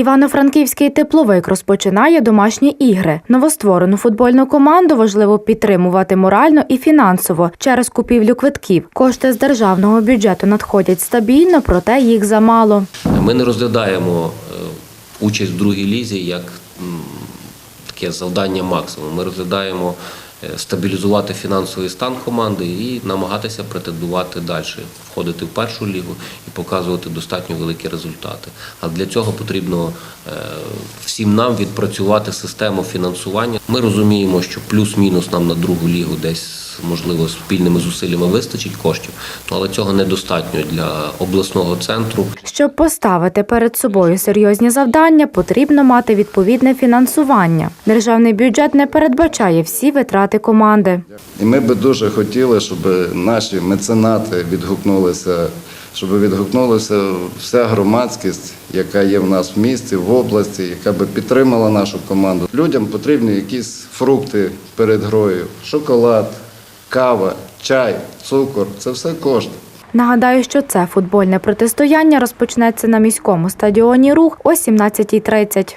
Івано-Франківський тепловик розпочинає домашні ігри. Новостворену футбольну команду важливо підтримувати морально і фінансово через купівлю квитків. Кошти з державного бюджету надходять стабільно, проте їх замало. Ми не розглядаємо е, участь в другій лізі як таке завдання максимум. Ми розглядаємо стабілізувати фінансовий стан команди і намагатися претендувати далі, входити в першу лігу і показувати достатньо великі результати. А для цього потрібно е, всім нам відпрацювати систему фінансування. Ми розуміємо, що плюс-мінус нам на другу лігу десь можливо спільними зусиллями вистачить коштів, але цього недостатньо для обласного центру. Щоб поставити перед собою серйозні завдання, потрібно мати відповідне фінансування. Державний бюджет не передбачає всі витрати команди. І ми би дуже хотіли, щоб наші меценати відгукнулися, щоб відгукнулася вся громадськість, яка є в нас в місті, в області, яка би підтримала нашу команду. Людям потрібні якісь фрукти перед грою, шоколад, кава, чай, цукор це все коштує. Нагадаю, що це футбольне протистояння розпочнеться на міському стадіоні Рух о 17.30.